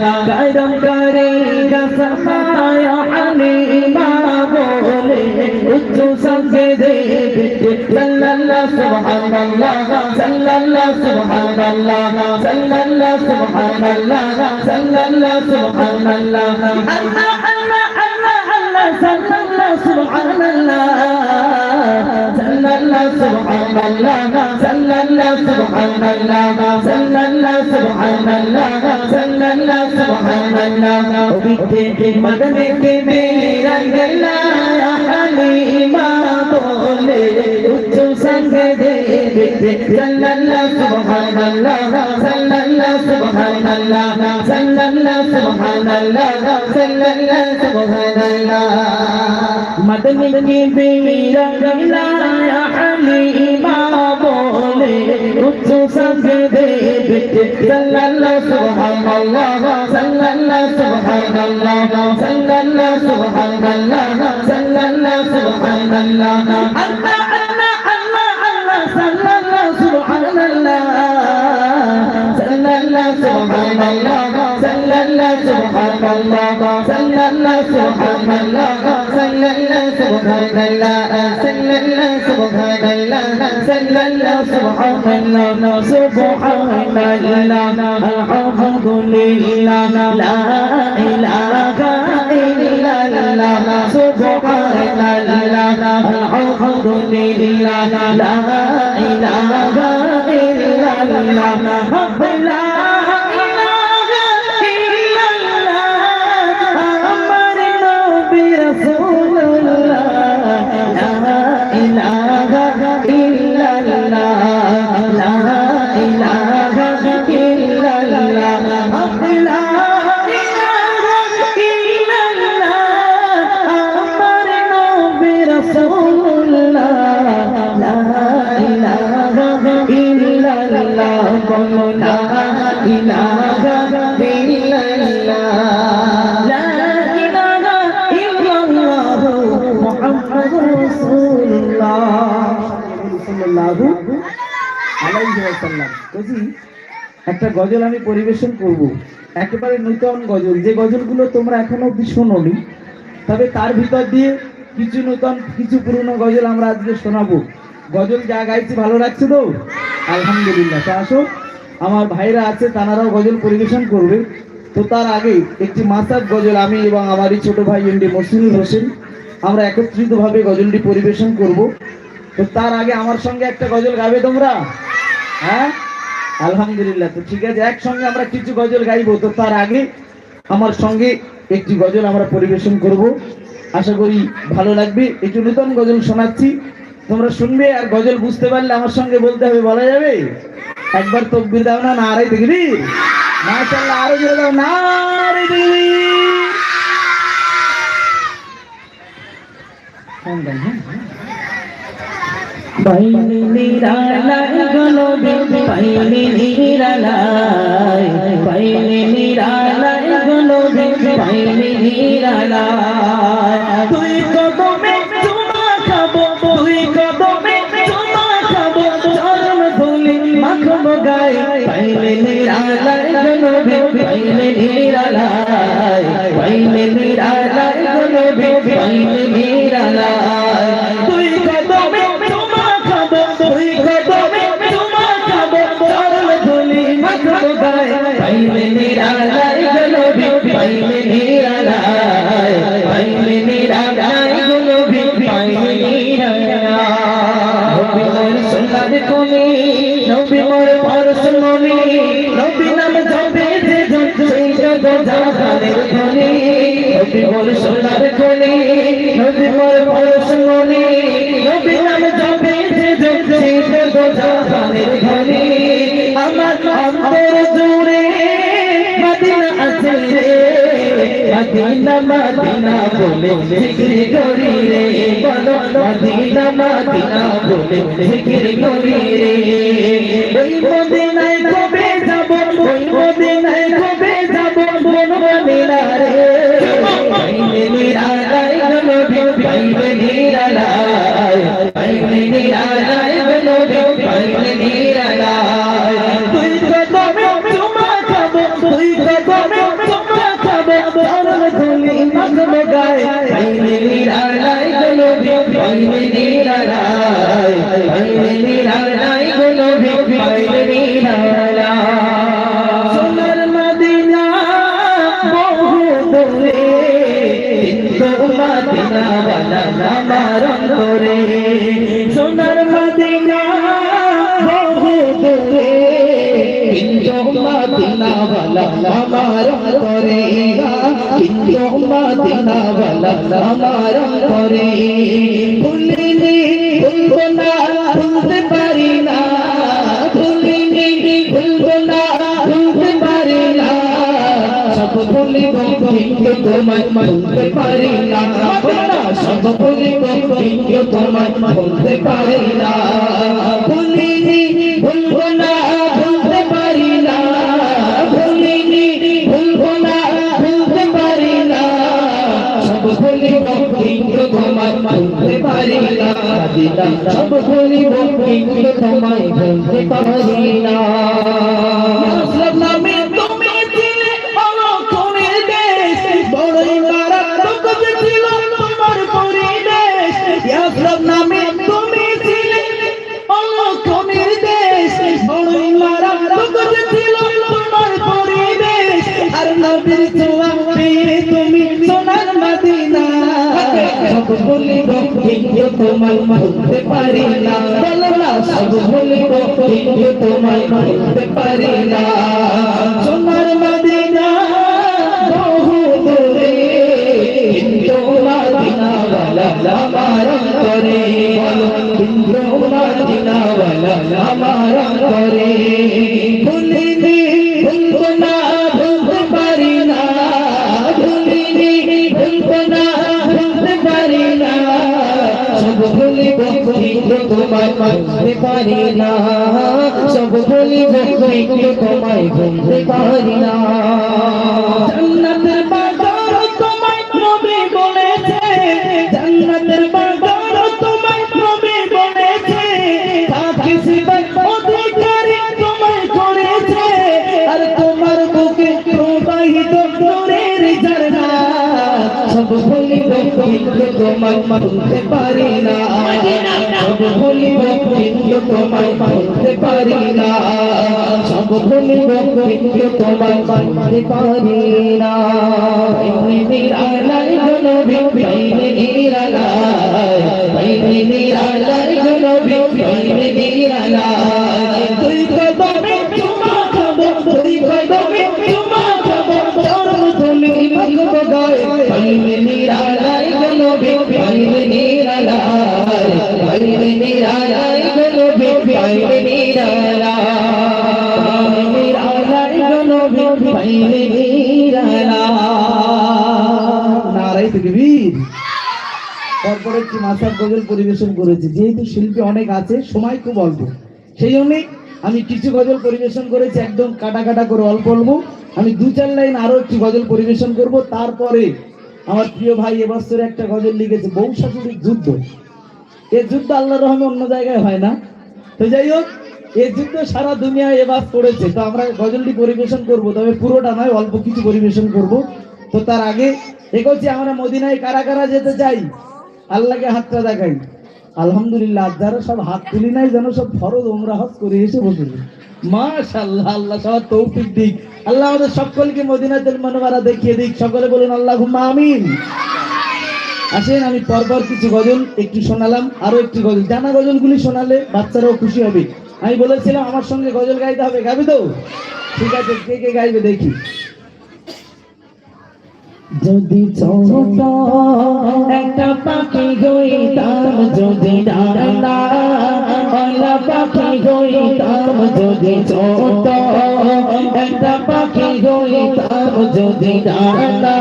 करम करेगा सफाया हलीमा बोले उच्च संगे दे सल्लल्लाहु सुभान अल्लाह सल्लल्लाहु सुभान अल्लाह सल्लल्लाहु सुभान अल्लाह सल्लल्लाहु सुभान अल्लाह अल्लाह अल्लाह अल्लाह अल्लाह सल्लल्लाहु सुभान अल्लाह سبحان الله صلى الله سبحان الله صلى الله سبحان الله صلى الله سبحان الله وبيت مدن کے میرے رنگ اللہ علی ماں بولے اچھو سنگ دے صلى الله سبحان الله صلى الله سبحان الله صلى الله سبحان الله صلى الله سبحان الله مدن کے میرے رنگ اللہ হালিমা বলে উচ্চ সঙ্গে বিতে সাল্লাল্লাহ সুবহানাল্লাহ সাল্লাল্লাহ সুবহানাল্লাহ সাল্লাল্লাহ সুবহানাল্লাহ সাল্লাল্লাহ সুবহানাল্লাহ। আল্লাহ আল্লাহ আল্লাহ আল্লাহ, সাল্লাল্লাহ সুবহানাল্লাহ সাল্লাল্লাহ সুবহানাল্লাহ। سبحان الله صلى الله سبحان الله صلى الله سبحان الله سبحان الله الحمد لله لا إله إلا الله سبحان الله الحمد لله لا إله إلا الله ला একটা গজল আমি পরিবেশন করব, একেবারে নূতন গজল, যে গজলগুলো তোমরা এখনও অব্দি শোনোনি, তবে তার ভিতর দিয়ে কিছু নূতন, কিছু পুরনো গজল আমরা আজকে শোনাবো। গজল যা গাইছি, ভালো লাগছে তো? আলহামদুলিল্লাহ। তা আসো, আমার ভাইরা আছে, তারাও গজল পরিবেশন করবে। তো তার আগে একটি মাসাব গজল আমি এবং আমারই ছোট ভাই এমডি মসিনুর হোসেন, আমরা একত্রিতভাবে গজলটি পরিবেশন করব। তো তার আগে আমার সঙ্গে একটা গজল গাবে তোমরা? হ্যাঁ? আলহামদুলিল্লাহ, তো ঠিক আছে, একসঙ্গে আমরা কিছু গজল গাইবো, তো তার আগে আমার সঙ্গে একটি গজল আমরা পরিবেশন করব। আশা করি ভালো লাগবে, একটু নূতন গজল শোনাচ্ছি। তোমরা শুনবে আর গজল বুঝতে পারলে আমার সঙ্গে বলতে হবে, বলা যাবে? একবার তকবির দাও না আরে দেখবি? মাশাআল্লাহ, আরও জোরে দাও নারে দেখবি? বাইনে নিরালায় গলবে বাইনে নিরালায় বাইনে নিরালায় গলবে বাইনে নিরালায়। তুই কদমে চুমা খাব তুই কদমে চুমা খাব, চরণ ধুলি মাখবো গায়ে। বাইনে নিরালায় গলবে বাইনে নিরালায় বাইনে নিরালায় গলবে বাইনে নিরালায় জগ জাহানের নবী মোর সোনার কোনি নবী মোর পরশ মনি নবী নাম জপে যে সেই জগ জাহানের ধনি আমার অন্তর জুড়ে মদিনা আছে মদিনা মদিনা বলে জিকির করি রে বলো মদিনা মদিনা বলে জিকির করি রে ওই মদিনায় কবে ওই মদিনায় কবে যাব কোন মদিনা রে পাইবে নিরালায় গেল পাইবে নিরালায় পাইবে নিরালায় গেল পাইবে নিরালায় তুই কদমে চুমা খাব তুই কদমে চুমা খাব ধরম ধুলি মগম গায় পাইবে নিরালায় গেল পাইবে নিরালায় পাইবে নিরালায় বালা আমার অন্তরে সোনার মদিনা বহু দূরে কিন্তু মদিনা বালা আমার অন্তরে কিন্তু মদিনা বালা আমার অন্তরে পারি ভুলিব কিন্তু তোমায় ভুলতে পারি না সব ভুলিব কিন্তু তোমায় ভুলতে পারি না ভুলিনি ভুলবো না ভুলতে পারি না ভুলিনি ভুলবো না ভুলতে পারি না সব ভুলিব কিন্তু তোমায় ভুলতে পারি না সব ভুলিব কিন্তু তোমায় ভুলতে পারি না বলিব কিন্তু তোমায় মানতে পারি না। বলো না সব বলিব কিন্তু তোমায় মানতে পারি না। ভুলিব কিন্তু তোমায় ঘুমতে পারি না। সব ভুলিব কিন্তু তোমায় ঘুমতে পারি না। জান্নাতের বাগান তোমায় নবী বলেছে। জান্নাতের বাগান কিন্তু তোমায় মানতে পারি না। সব ভুলিব কিন্তু তোমায় মানতে পারি না। সব ভুলিব কিন্তু তোমায় মানতে পারি না। নিরালাই গনবি বাইনে নিরালাই বাইনে নিরালাই গনবি বাইনে নিরালাই তুই পরিবেশন করেছি। যেহেতু শিল্পী অনেক আছে, সময় খুব অল্প। সেই জন্যে আমি কিছু গজল পরিবেশন করেছি, একদম কাটা কাটা করে অল্প অল্প। আমি দু চার লাইন আরও একটি গজল পরিবেশন করব। তারপরে আমার প্রিয় ভাই এবছর একটা গজল লিখেছে বউ শাশুড়ির যুদ্ধ। এ যুদ্ধ আল্লাহর রহমে অন্য জায়গায় হয় না। তো যাই হোক এই যুদ্ধ সারা দুনিয়ায় এবার পড়েছে তো আমরা গজলটি পরিবেশন করব, তবে পুরোটা নয়, অল্প কিছু পরিবেশন করব। তো তার আগে এগোচ্ছি আমরা মদিনায়, কারা কারা যেতে চাই? আল্লাহকে হাতটা দেখাই। আলহামদুলিল্লাহ যারা সব হাত তুলি নাই, যেন সব ফরজ ওমরা হজ করে এসে বসে মাশাআল্লাহ, আল্লাহ সবার তৌফিক দিক। আল্লাহ আমাদের সকলকে মদিনাতুল মনোয়ারা দেখিয়ে দিক। সকলে বলুন আল্লাহ আমিন। আসেন, আমি পরপর কিছু গজল একটু শোনালাম, আরও একটি গজল। জানা গজলগুলি শোনালে বাচ্চারাও খুশি হবে। আমি বলেছিলাম, আমার সঙ্গে গজল গাইতে হবে, গাবি তো? ঠিক আছে, কে কে গাইবে দেখি। যদি ছোট একটা পাখি হইতাম, যদি ডানা ওলা পাখি হইতাম, যদি ছোট একটা পাখি হইতাম, যদি ডানা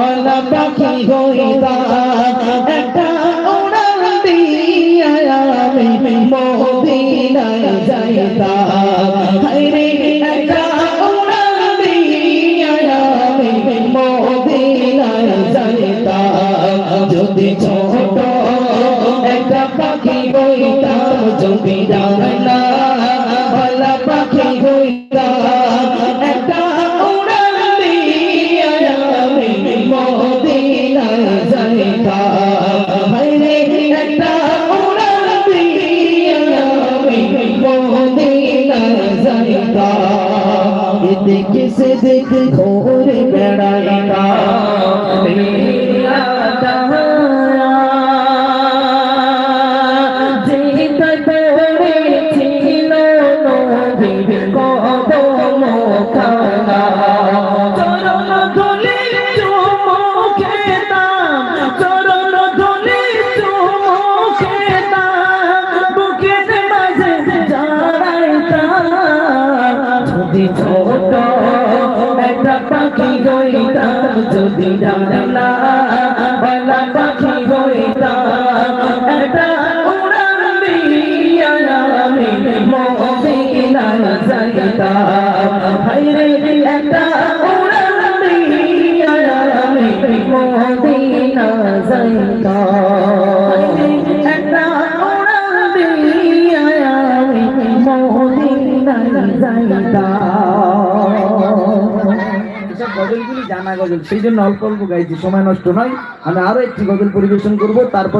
ওলা পাখি হইতাম পাখি হইতাম একটা উড়াল দিয়া আমি মদিনা যাইতাম রে, একটা উড়াল দিয়া আমি মদিনা যাইতাম দেখে যদি ডানা গজল সেই জন্য অল্প অল্প গাইছি, সময় নষ্ট নয়। আমি আরও একটি গজল পরিবেশন করব, তারপরে